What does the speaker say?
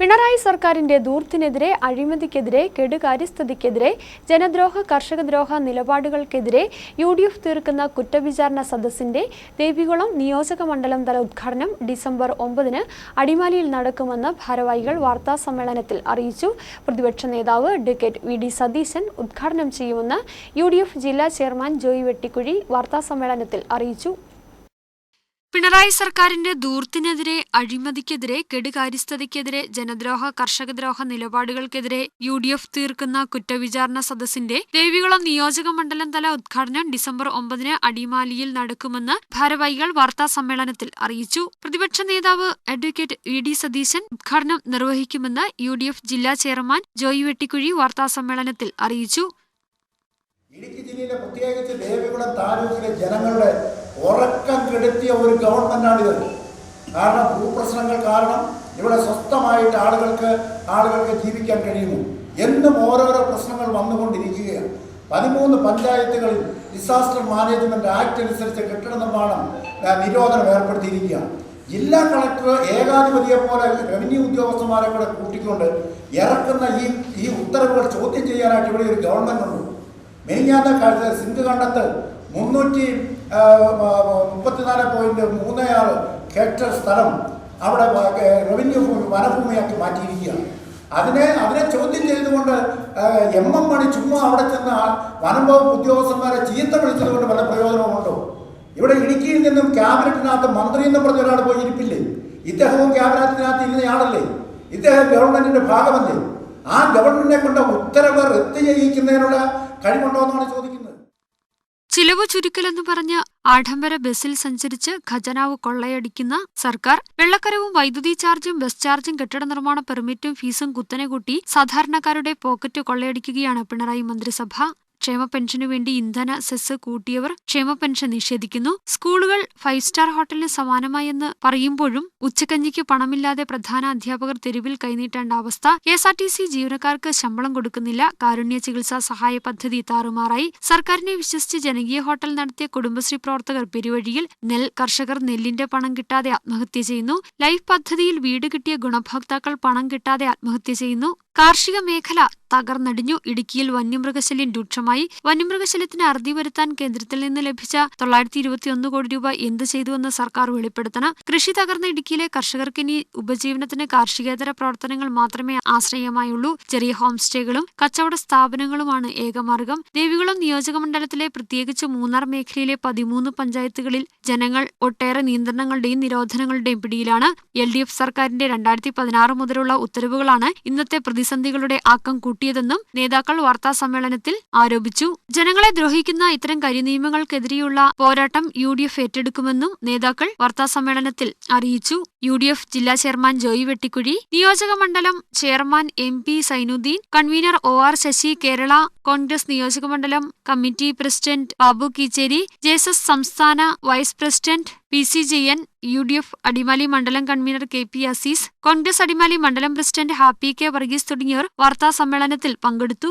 പിണറായി സർക്കാരിന്റെ ദൂർത്തിനെതിരെ അഴിമതിക്കെതിരെ കെടുകാര്യസ്ഥതയ്ക്കെതിരെ ജനദ്രോഹ കർഷകദ്രോഹ നിലപാടുകൾക്കെതിരെ യു ഡി എഫ് തീർക്കുന്ന കുറ്റവിചാരണ സദസ്സിന്റെ ദേവികുളം നിയോജക മണ്ഡലം തല ഉദ്ഘാടനം ഡിസംബർ ഒമ്പതിന് അടിമാലിയിൽ നടക്കുമെന്ന് ഭാരവാഹികൾ വാർത്താ സമ്മേളനത്തിൽ അറിയിച്ചു. പ്രതിപക്ഷ നേതാവ് അഡ്വക്കേറ്റ് വി ഡി സതീശൻ ഉദ്ഘാടനം ചെയ്യുമെന്ന് യു ജില്ലാ ചെയർമാൻ ജോയി വെട്ടിക്കുഴി വാർത്താ സമ്മേളനത്തിൽ അറിയിച്ചു. പിണറായി സർക്കാരിന്റെ ദൂർത്തിനെതിരെ അഴിമതിക്കെതിരെ കെടുകാര്യസ്ഥതയ്ക്കെതിരെ ജനദ്രോഹ കർഷകദ്രോഹ നിലപാടുകൾക്കെതിരെ യു ഡി എഫ് തീർക്കുന്ന കുറ്റവിചാരണ സദസ്സിന്റെ ദേവികുളം നിയോജക മണ്ഡലം തല ഉദ്ഘാടനം ഡിസംബർ ഒമ്പതിന് അടിമാലിയിൽ നടക്കുമെന്ന് ഭാരവാഹികൾ വാർത്താ സമ്മേളനത്തിൽ അറിയിച്ചു. പ്രതിപക്ഷ നേതാവ് അഡ്വക്കേറ്റ് വി ഡി സതീശൻ ഉദ്ഘാടനം നിർവഹിക്കുമെന്ന് യു ഡി എഫ് ജില്ലാ ചെയർമാൻ ജോയി വെട്ടിക്കുഴി വാർത്താ സമ്മേളനത്തിൽ അറിയിച്ചു. ഇടുക്കി ജില്ലയിലെ പ്രത്യേകിച്ച് ദേവികുളം താലൂക്കിലെ ജനങ്ങളുടെ കെടുത്തിയ ഒരു ഗവൺമെന്റാണിത് കാരണം ഭൂപ്രശ്നങ്ങൾ കാരണം ഇവിടെ സ്വസ്ഥമായിട്ട് ആളുകൾക്ക് ആളുകൾക്ക് ജീവിക്കാൻ കഴിയുന്നു. എന്നും ഓരോരോ പ്രശ്നങ്ങൾ വന്നുകൊണ്ടിരിക്കുകയാണ്. പതിമൂന്ന് പഞ്ചായത്തുകളിൽ ഡിസാസ്റ്റർ മാനേജ്മെന്റ് ആക്ട് അനുസരിച്ച് കെട്ടിട നിർമ്മാണം നിരോധനം ഏർപ്പെടുത്തിയിരിക്കുകയാണ്. ജില്ലാ കളക്ടർ ഏകാധിപതിയെ പോലെ റവന്യൂ ഉദ്യോഗസ്ഥന്മാരെ കൂടെ കൂട്ടിക്കൊണ്ട് ഇറക്കുന്ന ഈ ഈ ഉത്തരവുകൾ ചോദ്യം ചെയ്യാനായിട്ട് ഇവിടെ ഒരു ഗവൺമെന്റ് ഉണ്ട് മെനിഞ്ഞാത്ത കാലത്ത് സിന്ധു കണ്ടത്ത് മുന്നൂറ്റി മുപ്പത്തിനാല് പോയിന്റ് മൂന്ന് ആറ് ഹെക്ടർ സ്ഥലം അവിടെ റവന്യൂ ഭൂമി വനഭൂമിയാക്കി മാറ്റിയിരിക്കുകയാണ് അതിനെ അതിനെ ചോദ്യം ചെയ്തുകൊണ്ട് എം എം മണി ചുമ്മാ അവിടെ ചെന്ന വനം വകുപ്പ് ഉദ്യോഗസ്ഥന്മാരെ ചീത്ത വിളിച്ചതുകൊണ്ട് വല്ല പ്രയോജനമുണ്ടോ ഇവിടെ ഇടുക്കിയിൽ നിന്നും ക്യാബിനറ്റിനകത്ത് മന്ത്രി എന്ന് പറഞ്ഞ ഒരാൾ പോയി ഇരിപ്പില്ലേ ഇദ്ദേഹവും ക്യാബിനറ്റിനകത്ത് ഇരുന്നയാളല്ലേ? ഇദ്ദേഹം ഗവൺമെന്റിന്റെ ഭാഗമല്ലേ? ആ ഗവൺമെന്റിനെ കൊണ്ട് ഉത്തരവ് റദ്ദ് ചെയ്യിക്കുന്നതിനുള്ള കഴിവുണ്ടോ എന്നാണ് ചോദിക്കുന്നത്. ചിലവ് ചുരുക്കലെന്ന് പറഞ്ഞ് ആഡംബര ബസ്സിൽ സഞ്ചരിച്ച് ഖജനാവ് കൊള്ളയടിക്കുന്ന സർക്കാർ വെള്ളക്കരവും വൈദ്യുതി ചാർജും ബസ് ചാർജും കെട്ടിട നിർമ്മാണ പെർമിറ്റും ഫീസും കുത്തനെ കൂട്ടി സാധാരണക്കാരുടെ പോക്കറ്റ് കൊള്ളയടിക്കുകയാണ് പിണറായി മന്ത്രിസഭ. ക്ഷേമ പെൻഷനു വേണ്ടി ഇന്ധന സെസ് കൂട്ടിയവർ ക്ഷേമ പെൻഷൻ നിഷേധിക്കുന്നു. സ്കൂളുകൾ ഫൈവ് സ്റ്റാർ ഹോട്ടലിന് സമാനമായെന്ന് പറയുമ്പോഴും ഉച്ചക്കഞ്ഞിക്ക് പണമില്ലാതെ പ്രധാന അധ്യാപകർ തെരുവിൽ കൈനീട്ടേണ്ട അവസ്ഥ K S R T C ജീവനക്കാർക്ക് ശമ്പളം കൊടുക്കുന്നില്ല. കാരുണ്യ ചികിത്സാ സഹായ പദ്ധതി താറുമാറായി. സർക്കാരിനെ വിശ്വസിച്ച് ജനകീയ ഹോട്ടൽ നടത്തിയ കുടുംബശ്രീ പ്രവർത്തകർ പെരുവഴിയിൽ നെൽ കർഷകർ നെല്ലിന്റെ പണം കിട്ടാതെ ആത്മഹത്യ ചെയ്യുന്നു. ലൈഫ് പദ്ധതിയിൽ വീട് കിട്ടിയ ഗുണഭോക്താക്കൾ പണം കിട്ടാതെ ആത്മഹത്യ ചെയ്യുന്നു. കാർഷിക മേഖല തകർന്നടിഞ്ഞു. ഇടുക്കിയിൽ വന്യമൃഗശല്യം രൂക്ഷമായി. വന്യമൃഗശല്യത്തിന് അറുതി വരുത്താൻ കേന്ദ്രത്തിൽ നിന്ന് ലഭിച്ച തൊള്ളായിരത്തി ഇരുപത്തിയൊന്ന് കോടി രൂപ എന്ത് ചെയ്തുവെന്ന് സർക്കാർ വെളിപ്പെടുത്തണം. കൃഷി തകർന്ന ഇടുക്കിയിലെ കർഷകർക്ക് ഇനി ഉപജീവനത്തിന് കാർഷികേതര പ്രവർത്തനങ്ങൾ മാത്രമേ ആശ്രയമായുള്ളൂ. ചെറിയ ഹോം സ്റ്റേകളും കച്ചവട സ്ഥാപനങ്ങളുമാണ് ഏകമാർഗം. ദേവികുളം നിയോജകമണ്ഡലത്തിലെ പ്രത്യേകിച്ച് മൂന്നാർ മേഖലയിലെ പതിമൂന്ന് പഞ്ചായത്തുകളിൽ ജനങ്ങൾ ഒട്ടേറെ നിയന്ത്രണങ്ങളുടെയും നിരോധനങ്ങളുടെയും പിടിയിലാണ്. എൽ ഡി എഫ് സർക്കാരിന്റെ രണ്ടായിരത്തി പതിനാറ് മുതലുള്ള ഉത്തരവുകളാണ് ഇന്നത്തെ പ്രതിസന്ധികളുടെ ആക്കം കൂട്ടിയതെന്നും നേതാക്കൾ വാർത്താ സമ്മേളനത്തിൽ ആരോപിച്ചു. ജനങ്ങളെ ദ്രോഹിക്കുന്ന ഇത്തരം കരിനിയമങ്ങൾക്കെതിരെയുള്ള പോരാട്ടം യു ഡി എഫ് ഏറ്റെടുക്കുമെന്നും നേതാക്കൾ വാർത്താസമ്മേളനത്തിൽ അറിയിച്ചു. യു ഡി എഫ് ജില്ലാ ചെയർമാൻ ജോയി വെട്ടിക്കുഴി നിയോജക മണ്ഡലം chairman M P Sainudheen convener O R Sasi Kerala Congress നിയോജക മണ്ഡലം committee president Babu Keecheri J S S സംസ്ഥാന vice president P C Jayan U D F Adimali മണ്ഡലം convener K P Azeez Congress Adimali മണ്ഡലം president happy K Varghese തുടങ്ങിയവർ വാർത്താസമ്മേളനത്തിൽ പങ്കെടുത്തു.